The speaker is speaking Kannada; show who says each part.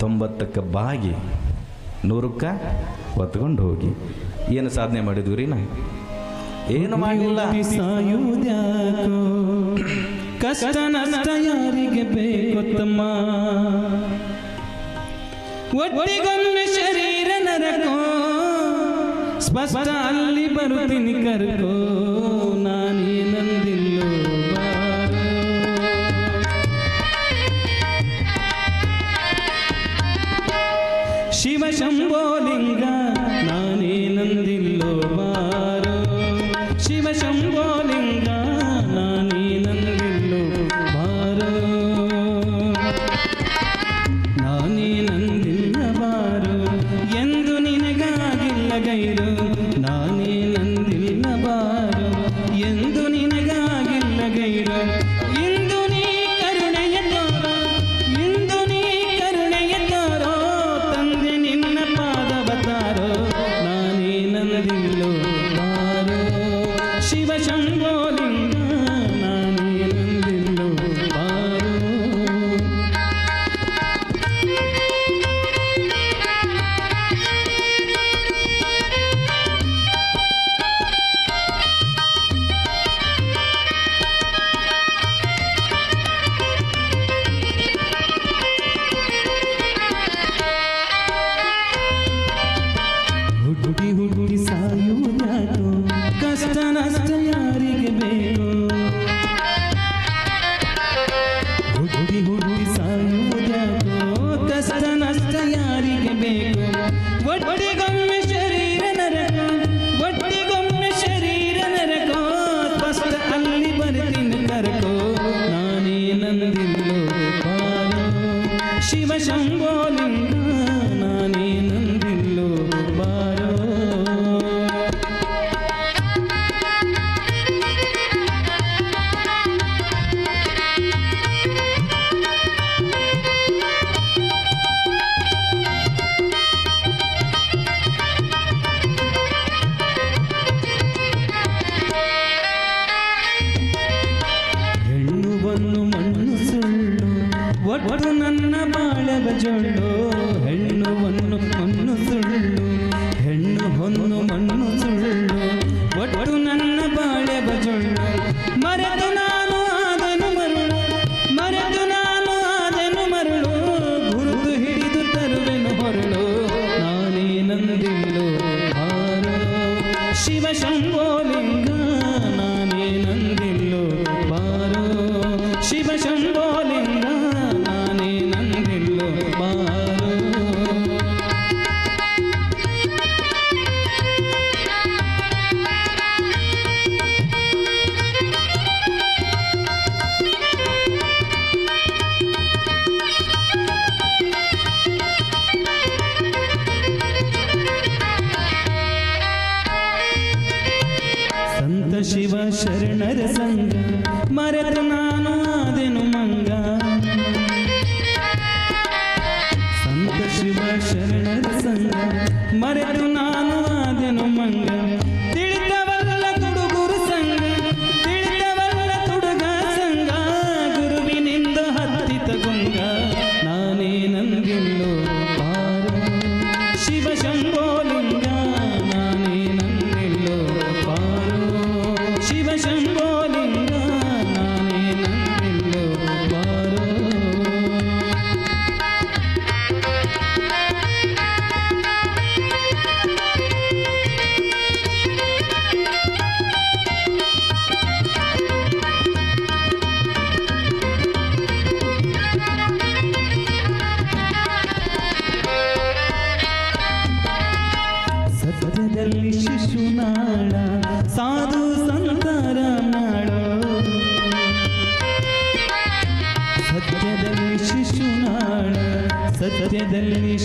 Speaker 1: ತೊಂಬತ್ತಕ್ಕೆ ಬಾಗಿ ನೂರಕ್ಕೆ ಹೊತ್ಕೊಂಡು ಹೋಗಿ. ಏನು ಸಾಧನೆ ಮಾಡಿದ್ವಿ ರೀ ನಾ? ಏನು
Speaker 2: ಮಾಡಿಲ್ಲ? ಕಷ್ಟ ನಷ್ಟ ಯಾರಿಗೆ ಬೇಕು ತಮ್ಮ? ಒಟ್ಟಿಗೊಮ್ಮೆ ಶರೀರ ನರಕೋ? ಸ್ಪಷ್ಟ ಅಲ್ಲಿ ಬರುತ್ತೀನಿ ಕರ್ಕೋ? शिवशम्भो लिङ्ग। ಹುಡುಗಿ ಹುಡುಗಿ ಸಾಯುವುದ್ಯಾಕೋ ಕಷ್ಟ ನಷ್ಟ ಯಾರಿಗೆ ಬೇಕು ಹುಡುಗಿ ಹುಡುಗಿ ಸಾಯುವುದ್ಯಾಕೋ ಕಷ್ಟ ನಷ್ಟ ಯಾರಿಗೆ ಬೇಕು ಒಟ್ಟಿಗೊಮ್ಮೆ ಶರೀರ ನರಕ ಒಟ್ಟಿಗೊಮ್ಮೆ ಶರೀರ ನರಕೋ ಸ್ಪಷ್ಟ ಅಲ್ಲಿ ಬರ್ತೀನಿ ಕರಕೋ ನಾನೇ ನಂದಿಲ್ಲೋ ಬಾರೋ ಶಿವ ಶಂಭೋಲಿಂಗ ಒಟ್ಟು ನನ್ನ ಬಾಳವ ಜೊಳ್ಳು, ಹೆಣ್ಣು ಒಂದು ಮಣ್ಣು ಸುಳ್ಳು, ಹೆಣ್ಣು ಹೊನ್ನು ಮಣ್ಣು ಸುಳ್ಳು. ಒಟ್ಟು ನನ್ನ ಬಾಳವ ಜೊಳ್ಳು, ಮರೆತು ശിവ ശരണര സംഘ മരനാ ಶಿಶುನಾಳ ಸತ್ಯದಲ್ಲಿ